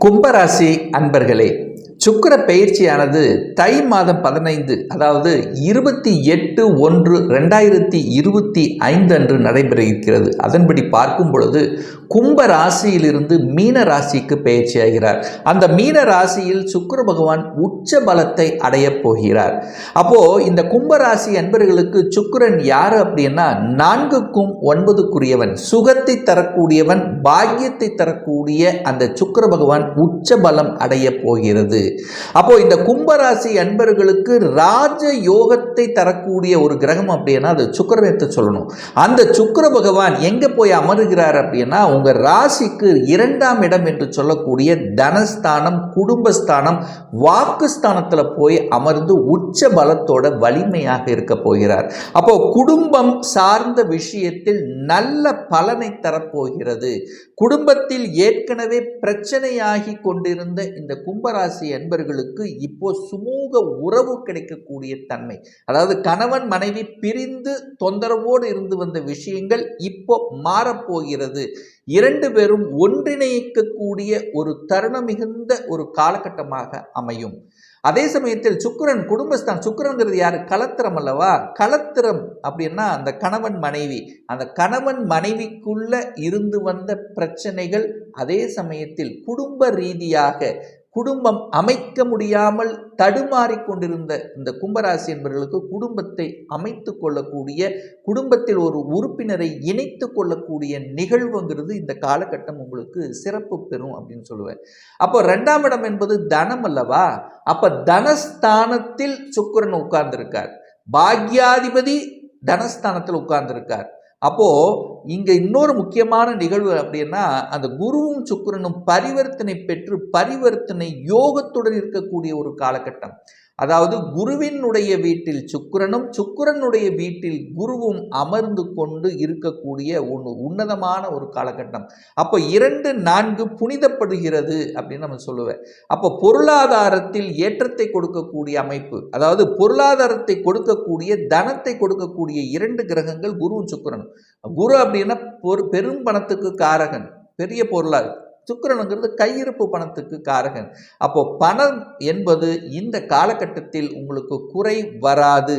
கும்பராசி அன்பர்களே சுக்கிர பயிற்சியானது தை மாதம் பதினைந்து அதாவது இருபத்தி எட்டு ஒன்று ரெண்டாயிரத்தி இருபத்தி ஐந்து அன்று நடைபெற இருக்கிறது அதன்படி பார்க்கும் பொழுது கும்ப ராசியிலிருந்து மீன ராசிக்கு பயிற்சியாகிறார். அந்த மீன ராசியில் சுக்கிர பகவான் உச்ச பலத்தை அடையப் போகிறார். அப்போ இந்த கும்ப ராசி அன்பர்களுக்கு சுக்கிரன் யார் அப்படின்னா நான்குக்கும் ஒன்பதுக்குரியவன் சுகத்தை தரக்கூடியவன் பாக்கியத்தை தரக்கூடிய அந்த சுக்கிர பகவான் உச்ச பலம் அடைய போகிறது. அப்போ இந்த கும்பராசி அன்பர்களுக்கு ராஜ யோகத்தை தரக்கூடிய ஒரு கிரகம் அப்படின்னா அது சுக்கிரத்தை சொல்லணும். அந்த சுக்கர பகவான் எங்கே போய் அமருகிறார் அப்படின்னா உங்கள் ராசிக்கு இரண்டாம் இடம் என்று சொல்லக்கூடிய தனஸ்தானம் குடும்பஸ்தானம் வாக்குஸ்தானத்தில் போய் அமர்ந்து உச்ச பலத்தோட வலிமையாக இருக்க போகிறார். அப்போ குடும்பம் சார்ந்த விஷயத்தில் நல்ல பலனை தரப்போகிறது. குடும்பத்தில் ஏற்கனவே பிரச்சனையாகி கொண்டிருந்த இந்த கும்பராசி என்பர்களுக்கு இப்போ சுமூக உறவு கிடைக்கக்கூடிய தன்மை. அதாவது கணவன் மனைவி பிரிந்து தொந்தரவோடு இருந்து வந்த விஷயங்கள் இப்போ மாறப்போகிறது. இரண்டு பேரும் ஒன்றிணைக்கக்கூடிய ஒரு தருணம் மிகுந்த ஒரு காலகட்டமாக அமையும். அதே சமயத்தில் சுக்கிரன் குடும்பஸ்தான். சுக்கரங்கிறது யார்? கலத்திரம் அல்லவா? கலத்திரம் அப்படின்னா அந்த கணவன் மனைவி. அந்த கணவன் மனைவிக்குள்ள இருந்து வந்த பிரச்சனைகள் அதே சமயத்தில் குடும்ப ரீதியாக குடும்பம் அமைக்க முடியாமல் தடுமாறி கொண்டிருந்த இந்த கும்பராசி என்பவர்களுக்கு குடும்பத்தை அமைத்து கொள்ளக்கூடிய குடும்பத்தில் ஒரு உறுப்பினரை இணைத்து கொள்ளக்கூடிய நிகழ்வுங்கிறது இந்த காலகட்டம் உங்களுக்கு சிறப்பு பெறும் அப்படின்னு சொல்லுவேன். அப்போ ரெண்டாம் இடம் என்பது தனம் அல்லவா? அப்போ தனஸ்தானத்தில் சுக்கிரன் உட்கார்ந்திருக்கார். பாக்யாதிபதி தனஸ்தானத்தில் உட்கார்ந்திருக்கார். அப்போ இங்கே இன்னொரு முக்கியமான நிகழ்வு அப்படின்னா அந்த குருவும் சுக்கிரனும் பரிவர்த்தனை பெற்று பரிவர்த்தனை யோகத்துடன் இருக்கக்கூடிய ஒரு காலகட்டம். அதாவது குருவினுடைய வீட்டில் சுக்கிரனும் சுக்கிரனுடைய வீட்டில் குருவும் அமர்ந்து கொண்டு இருக்கக்கூடிய ஒன்று உன்னதமான ஒரு காலகட்டம். அப்போ இரண்டு நான்கு புனிதப்படுகிறது அப்படின்னு நம்ம சொல்லுவேன். அப்போ பொருளாதாரத்தில் ஏற்றத்தை கொடுக்கக்கூடிய அமைப்பு அதாவது பொருளாதாரத்தை கொடுக்கக்கூடிய தனத்தை கொடுக்கக்கூடிய இரண்டு கிரகங்கள் குருவும் சுக்கிரனும். குரு அப்படின்னா பொரு பெரும் பணத்துக்கு காரகன் பெரிய பொருளாக சுக்கிரனுங்கிறது கையிருப்பு பணத்துக்கு காரகன். அப்போ பணம் என்பது இந்த காலகட்டத்தில் உங்களுக்கு குறை வராது.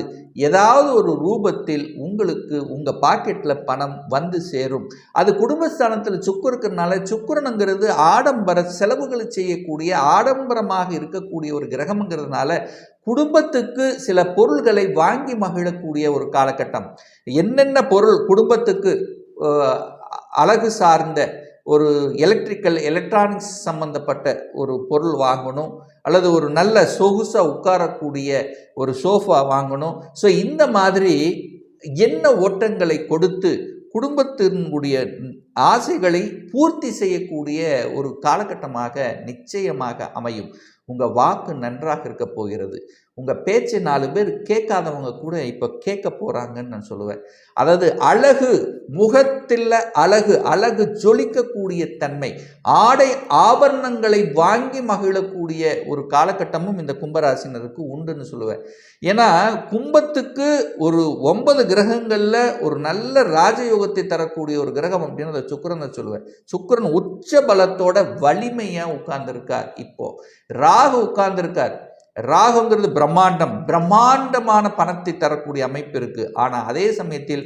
ஏதாவது ஒரு ரூபத்தில் உங்களுக்கு உங்கள் பாக்கெட்டில் பணம் வந்து சேரும். அது குடும்பஸ்தானத்தில் சுக்கு இருக்கிறதுனால சுக்கரனுங்கிறது ஆடம்பர செலவுகளை செய்யக்கூடிய ஆடம்பரமாக இருக்கக்கூடிய ஒரு கிரகம்ங்கிறதுனால குடும்பத்துக்கு சில பொருள்களை வாங்கி மகிழக்கூடிய ஒரு காலகட்டம். என்னென்ன பொருள் குடும்பத்துக்கு அழகு சார்ந்த ஒரு எலக்ட்ரிக்கல் எலக்ட்ரானிக்ஸ் சம்பந்தப்பட்ட ஒரு பொருள் வாங்கணும் அல்லது ஒரு நல்ல சொகுசாக உட்காரக்கூடிய ஒரு சோஃபா வாங்கணும். ஸோ இந்த மாதிரி என்ன ஓட்டங்களை கொடுத்து குடும்பத்தினுடைய ஆசைகளை பூர்த்தி செய்யக்கூடிய ஒரு காலகட்டமாக நிச்சயமாக அமையும். உங்கள் வாக்கு நன்றாக இருக்க போகிறது. உங்கள் பேச்சு நாலு பேர் கேட்காதவங்க கூட இப்போ கேட்க போகிறாங்கன்னு நான் சொல்லுவேன். அதாவது அழகு முகத்தில் அழகு அழகு ஜொலிக்கக்கூடிய தன்மை ஆடை ஆபரணங்களை வாங்கி மகிழக்கூடிய ஒரு காலகட்டமும் இந்த கும்பராசினருக்கு உண்டுன்னு சொல்லுவேன். ஏன்னா கும்பத்துக்கு ஒரு ஒன்பது கிரகங்களில் ஒரு நல்ல ராஜயோகத்தை தரக்கூடிய ஒரு கிரகம் அப்படின்னு அதை சுக்கரன் சொல்லுவேன். சுக்கிரன் உச்ச பலத்தோட வலிமையாக உட்கார்ந்துருக்கார் இப்போ. ராகு உட்கார்ந்துருக்கார். ராகுங்கிறது பிரம்மாண்டம். பிரம்மாண்டமான பணத்தை தரக்கூடிய அமைப்பு இருக்கு. ஆனால் அதே சமயத்தில்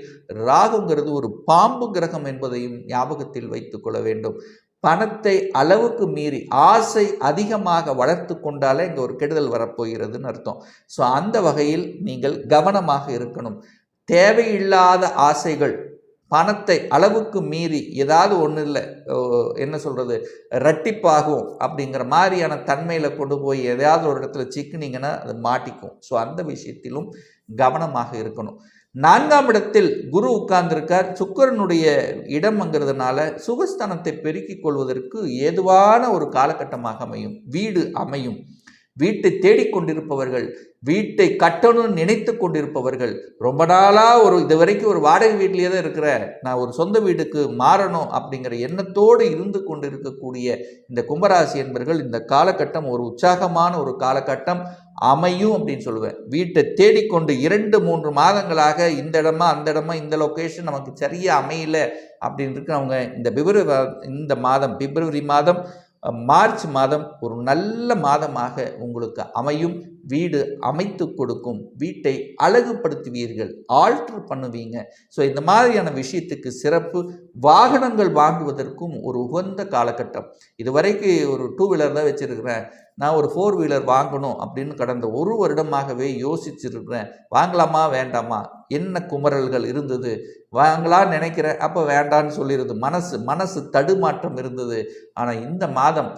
ராகுங்கிறது ஒரு பாம்பு கிரகம் என்பதையும் ஞாபகத்தில் வைத்துக் கொள்ள வேண்டும். பணத்தை அளவுக்கு மீறி ஆசை அதிகமாக வளர்த்து கொண்டாலே இங்கே ஒரு கெடுதல் வரப்போகிறதுன்னு அர்த்தம். ஸோ அந்த வகையில் நீங்கள் கவனமாக இருக்கணும். தேவையில்லாத ஆசைகள் பணத்தை அளவுக்கு மீறி ஏதாவது ஒன்றும் இல்லை. என்ன சொல்கிறது ரட்டிப்பாகும் அப்படிங்கிற மாதிரியான தன்மையில் கொண்டு போய் எதாவது ஒரு இடத்துல சிக்கினீங்கன்னா அது மாட்டிக்கும். ஸோ அந்த விஷயத்திலும் கவனமாக இருக்கணும். நான்காம் இடத்தில் குரு உட்கார்ந்திருக்கார். சுக்கரனுடைய இடம்ங்கிறதுனால சுகஸ்தானத்தை பெருக்கிக் கொள்வதற்கு ஏதுவான ஒரு காலகட்டமாக அமையும். வீடு அமையும். வீட்டை தேடிக்கொண்டிருப்பவர்கள் வீட்டை கட்டணும்னு நினைத்து கொண்டிருப்பவர்கள் ரொம்ப நாளாக ஒரு இது வரைக்கும் ஒரு வாடகை வீட்லேயே தான் இருக்கிற நான் ஒரு சொந்த வீட்டுக்கு மாறணும் அப்படிங்கிற எண்ணத்தோடு இருந்து கொண்டு இருக்கக்கூடிய இந்த கும்பராசி என்பர்கள் இந்த காலகட்டம் ஒரு உற்சாகமான ஒரு காலகட்டம் அமையும் அப்படின்னு சொல்லுவேன். வீட்டை தேடிக்கொண்டு இரண்டு மூன்று மாதங்களாக இந்த இடமா அந்த இடமா இந்த லொக்கேஷன் நமக்கு சரியாக அமையல அப்படின்னு இருக்கிறவங்க இந்த பிப்ரவரி இந்த மாதம் பிப்ரவரி மாதம் மார்ச் மாதம் ஒரு நல்ல மாதமாக உங்களுக்கு அமையும். வீடு அமைத்து கொடுக்கும் வீட்டை அழகுபடுத்துவீர்கள் ஆல்டர் பண்ணுவீங்க. ஸோ இந்த மாதிரியான விஷயத்துக்கு சிறப்பு. வாகனங்கள் வாங்குவதற்கும் ஒரு உகந்த காலகட்டம். இதுவரைக்கு ஒரு டூ வீலர் தான் வச்சுருக்கிறேன். நான் ஒரு ஃபோர் வீலர் வாங்கணும் அப்படின்னு கடந்த ஒரு வருடமாகவே யோசிச்சிருக்கிறேன். வாங்கலாமா வேண்டாமா? என்ன குமரல்கள் இருந்தது? வாங்கலாம் நினைக்கிறேன். அப்போ வேண்டான்னு சொல்லிடுது மனசு மனசு தடுமாற்றம் இருந்தது. ஆனால் இந்த மாதம்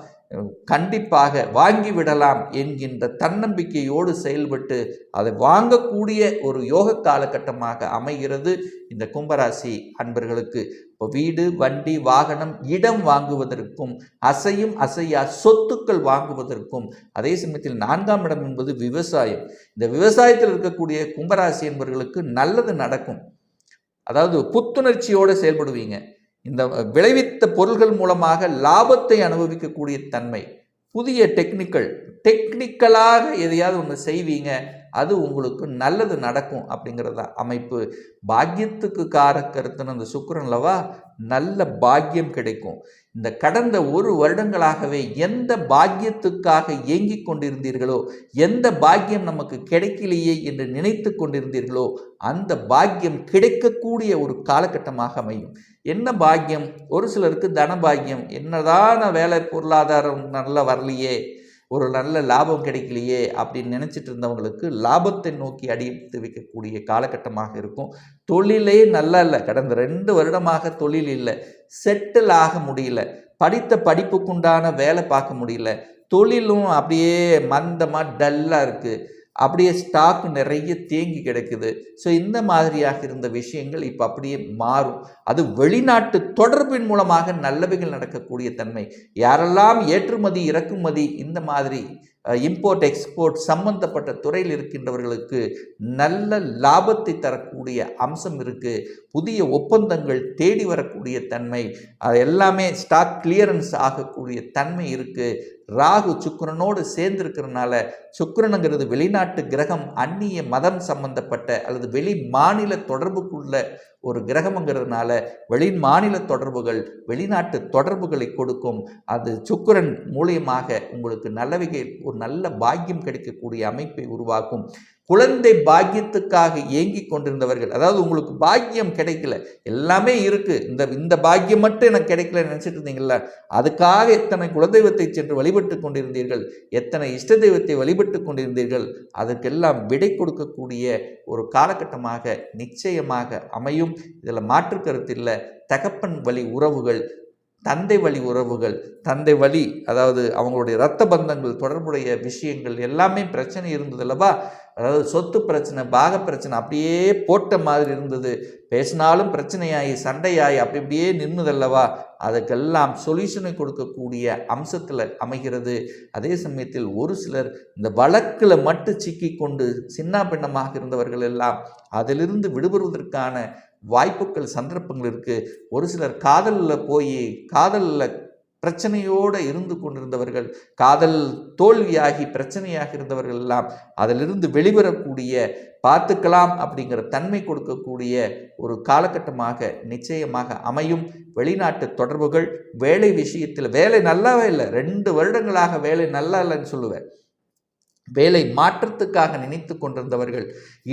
கண்டிப்பாக வாங்கி விடலாம் என்கின்ற தன்னம்பிக்கையோடு செயல்பட்டு அதை வாங்கக்கூடிய ஒரு யோக காலகட்டமாக அமைகிறது இந்த கும்பராசி அன்பர்களுக்கு. இப்போ வீடு வண்டி வாகனம் இடம் வாங்குவதற்கும் அசையும் அசையா சொத்துக்கள் வாங்குவதற்கும் அதே சமயத்தில் நான்காம் இடம் என்பது விவசாயம். இந்த விவசாயத்தில் இருக்கக்கூடிய கும்பராசி என்பவர்களுக்கு நல்லது நடக்கும். அதாவது புத்துணர்ச்சியோடு செயல்படுவீங்க. இந்த விளைவித்த பொருள்கள் மூலமாக லாபத்தை அனுபவிக்கக்கூடிய தன்மை. புதிய டெக்னிக்கல் டெக்னிக்கலாக எதையாவது ஒன்று செய்வீங்க. அது உங்களுக்கு நல்லது நடக்கும் அப்படிங்கிறத அமைப்பு. பாக்கியத்துக்கு காரக்கருத்துன்னு அந்த சுக்கரன்லவா நல்ல பாக்கியம் கிடைக்கும். இந்த கடந்த ஒரு வருடங்களாகவே எந்த பாக்கியத்துக்காக ஏங்கிக் கொண்டிருந்தீர்களோ எந்த பாக்கியம் நமக்கு கிடைக்கலையே என்று நினைத்து கொண்டிருந்தீர்களோ அந்த பாக்கியம் கிடைக்கக்கூடிய ஒரு காலகட்டமாக அமையும். என்ன பாக்கியம்? ஒரு சிலருக்கு தன பாக்கியம். என்னதான வேலை? பொருளாதாரம் நல்லா வரலையே. ஒரு நல்ல லாபம் கிடைக்கலையே அப்படின்னு நினச்சிட்டு இருந்தவங்களுக்கு லாபத்தை நோக்கி அடித்து வைக்கக்கூடிய காலகட்டமாக இருக்கும். தொழிலே நல்லா இல்லை. கடந்த ரெண்டு வருடமாக தொழில் இல்லை. செட்டில் ஆக முடியல. படித்த படிப்புக்குண்டான வேலை பார்க்க முடியல. தொழிலும் அப்படியே மந்தமாக டல்லாக இருக்குது அப்படியே ஸ்டாக் நிறைய தேங்கி கிடக்குது. ஸோ இந்த மாதிரியாக இருந்த விஷயங்கள் இப்போ அப்படியே மாறும். அது வெளிநாட்டு தொடர்பின் மூலமாக நல்லவைகள் நடக்கக்கூடிய தன்மை. யாரெல்லாம் ஏற்றுமதி இறக்குமதி இந்த மாதிரி இம்போர்ட் எக்ஸ்போர்ட் சம்பந்தப்பட்ட துறையில் இருக்கின்றவர்களுக்கு நல்ல லாபத்தை தரக்கூடிய அம்சம் இருக்குது புதிய ஒப்பந்தங்கள் தேடி வரக்கூடிய தன்மை. அது எல்லாமே ஸ்டாக் கிளியரன்ஸ் ஆகக்கூடிய தன்மை இருக்குது ராகு சுக்கிரனோடு சேர்ந்திருக்கிறதுனால சுக்கிரனுங்கிறது வெளிநாட்டு கிரகம் அந்நிய மதம் சம்பந்தப்பட்ட அல்லது வெளி மாநில தொடர்புக்குள்ள ஒரு கிரகம்ங்கிறதுனால வெளி மாநில தொடர்புகள் வெளிநாட்டு தொடர்புகளை கொடுக்கும். அது சுக்கிரன் மூலியமாக உங்களுக்கு நல்லவிகை ஒரு நல்ல பாக்கியம் கிடைக்கக்கூடிய அமைப்பை உருவாக்கும். குழந்தை பாக்கியத்துக்காக ஏங்கி கொண்டிருந்தவர்கள் அதாவது உங்களுக்கு பாக்கியம் கிடைக்கல எல்லாமே இருக்கு. இந்த இந்த பாக்கியம் மட்டும் எனக்கு கிடைக்கல நினச்சிட்டு இருந்தீங்களா அதுக்காக எத்தனை குலதெய்வத்தை சென்று வழிபட்டு கொண்டிருந்தீர்கள் எத்தனை இஷ்ட தெய்வத்தை வழிபட்டு கொண்டிருந்தீர்கள் அதற்கெல்லாம் விடை கொடுக்கக்கூடிய ஒரு காலகட்டமாக நிச்சயமாக அமையும். இதில் மாற்று கருத்து இல்லை. தகப்பன் வழி உறவுகள் தந்தை வழி உறவுகள் தந்தை வழி அதாவது அவங்களுடைய இரத்த பந்தங்கள் தொடர்புடைய விஷயங்கள் எல்லாமே பிரச்சனை இருந்தது அல்லவா? அதாவது சொத்து பிரச்சனை பாக பிரச்சனை அப்படியே போட்ட மாதிரி இருந்தது. பேசினாலும் பிரச்சனையாகி சண்டையாகி அப்படி அப்படியே நின்றுதல்லவா அதுக்கெல்லாம் சொல்யூஷனை கொடுக்கக்கூடிய அம்சத்தில் அமைகிறது. அதே சமயத்தில் ஒரு சிலர் இந்த வழக்கில் மட்டும் சிக்கி கொண்டு சின்ன பின்னமாக இருந்தவர்கள் எல்லாம் அதிலிருந்து விடுபடுவதற்கான வாய்ப்புகள் சந்தர்ப்பங்கள் இருக்குது ஒரு சிலர் காதலில் போய் காதலில் பிரச்சனையோடு இருந்து கொண்டிருந்தவர்கள் காதல் தோல்வியாகி பிரச்சனையாக இருந்தவர்கள் எல்லாம் அதிலிருந்து வெளிவரக்கூடிய பார்த்துக்கலாம் அப்படிங்கிற தன்மை கொடுக்கக்கூடிய ஒரு காலகட்டமாக நிச்சயமாக அமையும். வெளிநாட்டு தொடர்புகள் வேலை விஷயத்தில் வேலை நல்லாவே இல்லை. ரெண்டு வருடங்களாக வேலை நல்லா இல்லைன்னு சொல்லுவேன். வேலை மாற்றத்துக்காக நினைத்து கொண்டிருந்தவர்கள்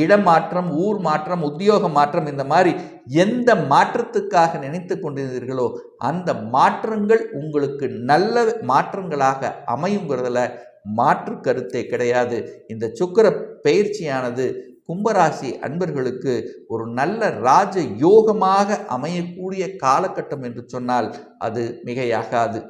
இடமாற்றம் ஊர் மாற்றம் உத்தியோக மாற்றம் இந்த மாதிரி எந்த மாற்றத்துக்காக நினைத்து கொண்டிருந்தீர்களோ அந்த மாற்றங்கள் உங்களுக்கு நல்ல மாற்றங்களாக அமையுங்கிறதுல மாற்று கருத்தே கிடையாது. இந்த சுக்கிர பயிற்சியானது கும்பராசி அன்பர்களுக்கு ஒரு நல்ல ராஜ யோகமாக அமையக்கூடிய காலகட்டம் என்று சொன்னால் அது மிகையாகாது.